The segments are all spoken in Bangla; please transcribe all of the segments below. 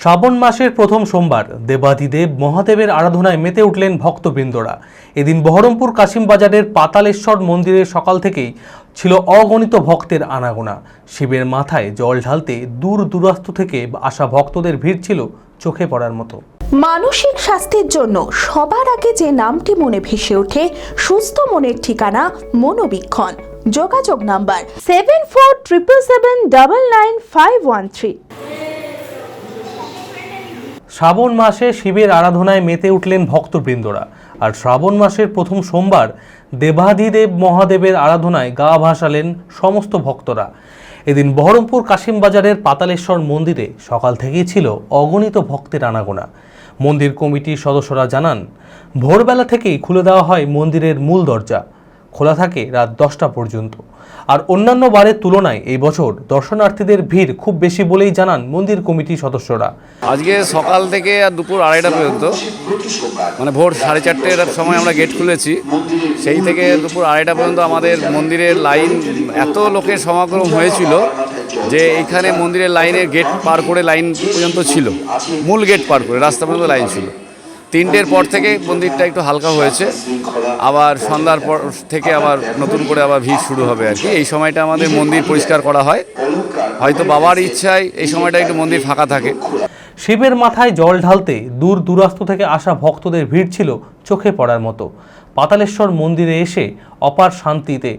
শ্রাবণ মাসের প্রথম সোমবার দেবাদিদেব মহাদেবের আরাধনায় মেতে উঠলেন ভক্তবৃন্দরা। এদিন বহরমপুর কাশিমবাজারের পাতালেশ্বর মন্দিরে সকাল থেকেই ছিল অগণিত ভক্তের আনাগোনা। শিবের মাথায় জল ঢালতে দূর দূরাস্ত থেকে আসা ভক্তদের ভিড় ছিল চোখে পড়ার মতো। মানসিক স্বাস্থ্যের জন্য সবার আগে যে নামটি মনে ভেসে ওঠে, সুস্থ মনের ঠিকানা মনোবীক্ষণ। যোগাযোগ number seven four triple seven double nine five one three শ্রাবণ মাসে শিবের আরাধনায় মেতে উঠলেন ভক্তবৃন্দরা। আর শ্রাবণ মাসের প্রথম সোমবার দেবাধিদেব মহাদেবের আরাধনায় গা ভাসালেন সমস্ত ভক্তরা। এদিন বহরমপুর কাশিমবাজারের পাতালেশ্বর মন্দিরে সকাল থেকেই ছিল অগণিত ভক্তের আনাগোনা। মন্দির কমিটির সদস্যরা জানান, ভোরবেলা থেকেই খুলে দেওয়া হয় মন্দিরের মূল দরজা। খোলা থাকে রাত দশটা পর্যন্ত। আর অন্যান্য বারের তুলনায় এই বছর দর্শনার্থীদের ভিড় খুব বেশি বলেই জানান মন্দির কমিটির সদস্যরা। আজকে সকাল থেকে আর দুপুর আড়াইটা পর্যন্ত মানে ভোর সাড়ে চারটের সময় আমরা গেট খুলেছি। সেই থেকে দুপুর আড়াইটা পর্যন্ত আমাদের মন্দিরের লাইন এত লোকের সমাগম হয়েছিল যে এইখানে মন্দিরের লাইনের গেট পার করে লাইন পর্যন্ত ছিল। মূল গেট পার করে, রাস্তা পর্যন্ত লাইন ছিল। তিনটের পর থেকে মন্দিরটা একটু হালকা হয়েছে। আবার সন্ধ্যার পর থেকে আবার নতুন করে আবার ভিড় শুরু হবে আর কি। এই সময়টা আমাদের মন্দির পরিষ্কার করা হয়। হয়তো বাবার ইচ্ছায় এই সময়টা একটু মন্দির ফাঁকা থাকে। শিবের মাথায় জল ঢালতে দূর দূরাস্ত থেকে আসা ভক্তদের ভিড় ছিল চোখে পড়ার মতো। পাতালেশ্বর মন্দিরে এসে অপার শান্তিতে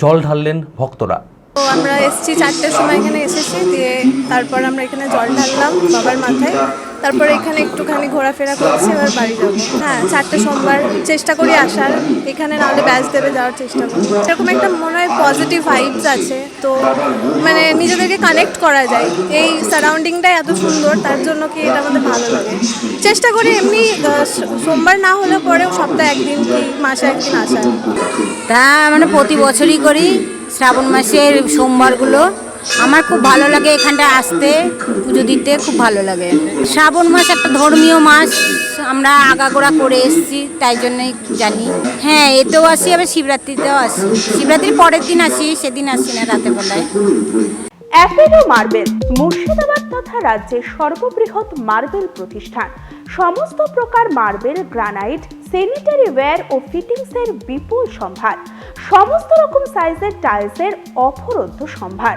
জল ঢাললেন ভক্তরা। তো আমরা এসেছি চারটের সময় এখানে এসেছি দিয়ে তারপর আমরা এখানে জল ঢাললাম বাবার মাথায়। তারপর এখানে একটুখানি ঘোরাফেরা করছি, এবার বাড়ি যাব। হ্যাঁ চারটে সোমবার চেষ্টা করি আসার। এখানে নাহলে ব্যাচ দেবে যাওয়ার চেষ্টা করি। এরকম একটা মনে হয় পজিটিভ ভাইবস আছে। তো মানে নিজেদেরকে কানেক্ট করা যায়। এই সারাউন্ডিংটাই এত সুন্দর, তার জন্য কি এটা আমাদের ভালো লাগে? চেষ্টা করি এমনি সোমবার না হলে পরেও সপ্তাহে একদিন কি মাসে একদিন আসার। তা মানে প্রতি বছরই করি, শ্রাবণ মাসের সোমবারগুলো। আমার খুব ভালো লাগে এখানটা আসতে, পুজো দিতে খুব ভালো লাগে। শ্রাবণ মাস একটা ধর্মীয় মাস, আমরা আগাগোড়া করে এসেছি, তাই জন্যই জানি। হ্যাঁ এতেও আসি, আবার শিবরাত্রিতেও আসি। শিবরাত্রির পরের দিন আসি, সেদিন আসি না রাতের বেলায়। অ্যাপেলো মার্বেল, মুর্শিদাবাদ তথা রাজ্যের সর্ববৃহৎ মার্বেল প্রতিষ্ঠান। সমস্ত প্রকার মার্বেল, গ্রানাইট স্যানিটারি ওয়্যার ও ফিটিংসের বিপুল সম্ভার। সমস্ত রকম সাইজের টাইলসের অফরন্ত সম্ভার।